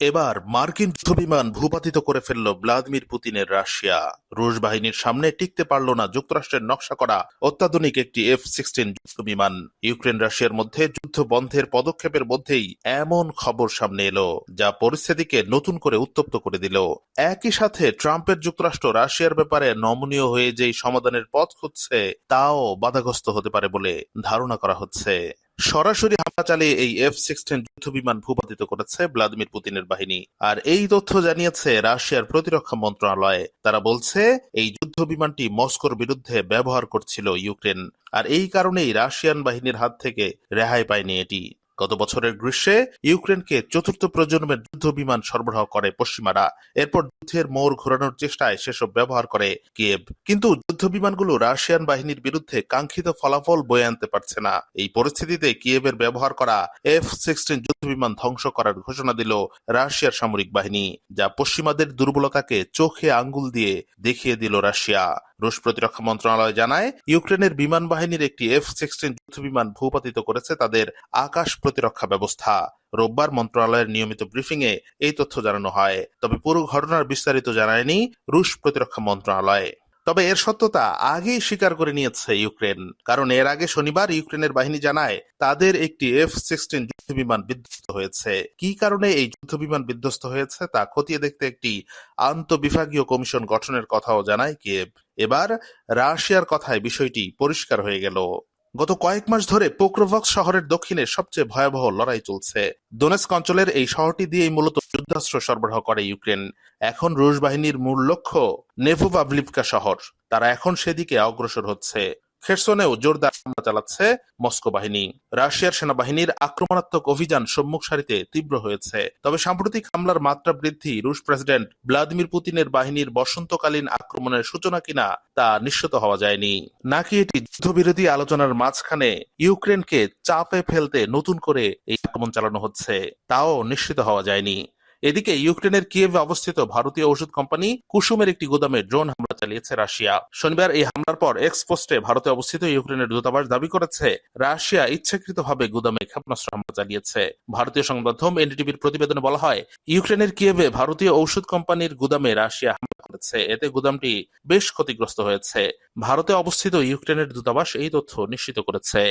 এবার মার্কিন যুদ্ধবিমান ভূপাতিত করে ফেলল ভ্লাদিমির পুতিনের রাশিয়া। রুশ বাহিনীর সামনে টিকতে পারল না যুক্তরাষ্ট্রের নকশা করা অত্যাধুনিক একটি এফ সিক্সটিন যুদ্ধবিমান। ইউক্রেন রাশিয়ার মধ্যে যুদ্ধ বন্ধের পদক্ষেপের মধ্যেই এমন খবর সামনে এলো, যা পরিস্থিতিকে নতুন করে উত্তপ্ত করে দিল। একই সাথে ট্রাম্পের যুক্তরাষ্ট্র রাশিয়ার ব্যাপারে নমনীয় হয়ে যেই সমাধানের পথ খুঁজছে, তাও বাধাগ্রস্ত হতে পারে বলে ধারণা করা হচ্ছে। সরাসরি হামলা চালিয়ে এই এফ সিক্সটিন যুদ্ধবিমান ভূপাতিত করেছে ভ্লাদিমির পুতিনের বাহিনী। আর এই তথ্য জানিয়েছে রাশিয়ার প্রতিরক্ষা মন্ত্রণালয়। তারা বলছে, এই যুদ্ধ বিমানটি মস্কোর বিরুদ্ধে ব্যবহার করছিল ইউক্রেন। আর এই কারণেই রাশিয়ান বাহিনীর হাত থেকে রেহাই পায়নি এটি। গত বছরের গ্রীষ্মে ইউক্রেনকে চতুর্থ প্রজন্মের যুদ্ধ বিমান সরবরাহ করে পশ্চিমারা। এরপর যুদ্ধের মোড় ঘোরানোর চেষ্টায় সেসব ব্যবহার করে কিয়েভ। কিন্তু যুদ্ধ বিমানগুলো রাশিয়ান বাহিনীর বিরুদ্ধে কাঙ্ক্ষিত ফলাফল বয়ে আনতে পারছে না। এই পরিস্থিতিতে কিয়েভের ব্যবহার করা এফ সিক্সটিন যুদ্ধ বিমান ধ্বংস করার ঘোষণা দিল রাশিয়ার সামরিক বাহিনী, যা পশ্চিমাদের দুর্বলতাকে চোখে আঙ্গুল দিয়ে দেখিয়ে দিল রাশিয়া। রুশ প্রতিরক্ষা মন্ত্রণালয় জানায়, ইউক্রেনের বিমান বাহিনীর একটি এফ সিক্সটিন যুদ্ধ বিমান ভূপাতিত করেছে তাদের আকাশ প্রতিরক্ষা ব্যবস্থা। রোববার মন্ত্রণালয়ের নিয়মিত ব্রিফিং এ এই তথ্য জানানো হয়। তবে পুরো ঘটনার বিস্তারিত জানায়নি রুশ প্রতিরক্ষা মন্ত্রণালয়। তবে এর সত্যতা আগেই স্বীকার করে নিয়েছে ইউক্রেন, কারণ এর আগে শনিবার ইউক্রেনের বাহিনী জানায় তাদের একটি এফ সিক্সটিন যুদ্ধবিমান বিধ্বস্ত হয়েছে। কি কারণে এই যুদ্ধবিমান বিধ্বস্ত হয়েছে তা খতিয়ে দেখতে একটি আন্তবিভাগীয় কমিশন গঠনের কথাও জানায় কিয়েভ। এবার রাশিয়ার কথায় বিষয়টি পরিষ্কার হয়ে গেল। গত কয়েক মাস ধরে পোক্রোভক্স শহরের দক্ষিণে সবচেয়ে ভয়াবহ লড়াই চলছে। দোনেস্ক অঞ্চলের এই শহরটি দিয়েই মূলত যুদ্ধাস্ত্র সরবরাহ করে ইউক্রেন। এখন রুশ বাহিনীর মূল লক্ষ্য নেভোভাভলিভকা শহর। তারা এখন সেদিকে অগ্রসর হচ্ছে। খেরসনেও জোরদার হামলা চালাচ্ছে মস্কো বাহিনী। রাশিয়ার সেনাবাহিনীর আক্রমণাত্মক অভিযান সম্মুখ সারিতে তীব্র হয়েছে। তবে সাম্প্রতিক হামলার মাত্রা বৃদ্ধি রুশ প্রেসিডেন্ট ভ্লাদিমির পুতিনের বাহিনীর বসন্তকালীন আক্রমণের সূচনা কিনা তা নিশ্চিত হওয়া যায়নি। নাকি এটি যুদ্ধবিরোধী আলোচনার মাঝখানে ইউক্রেনকে চাপে ফেলতে নতুন করে এই আক্রমণ চালানো হচ্ছে, তাও নিশ্চিত হওয়া যায়নি। এদিকে ইউক্রেনের কিয়েভে অবস্থিত ভারতীয় ওষুধ কোম্পানি কুসুমের একটি গুদামে ড্রোন হামলা চালিয়েছে রাশিয়া। শনিবার এই হামলার পর এক্স পোস্টে ভারতে অবস্থিত ইউক্রেনের দূতাবাস দাবি করেছে, রাশিয়া ইচ্ছাকৃতভাবে গুদামে ক্ষেপণাস্ত্র হামলা চালিয়েছে। ভারতীয় সংবাদ এনডিটিভির প্রতিবেদনে বলা হয়, ইউক্রেনের কিয়েভে ভারতীয় ঔষধ কোম্পানির গুদামে রাশিয়া হামলা করেছে। এতে গুদামটি বেশ ক্ষতিগ্রস্ত হয়েছে। ভারতে অবস্থিত ইউক্রেনের দূতাবাস এই তথ্য নিশ্চিত করেছে।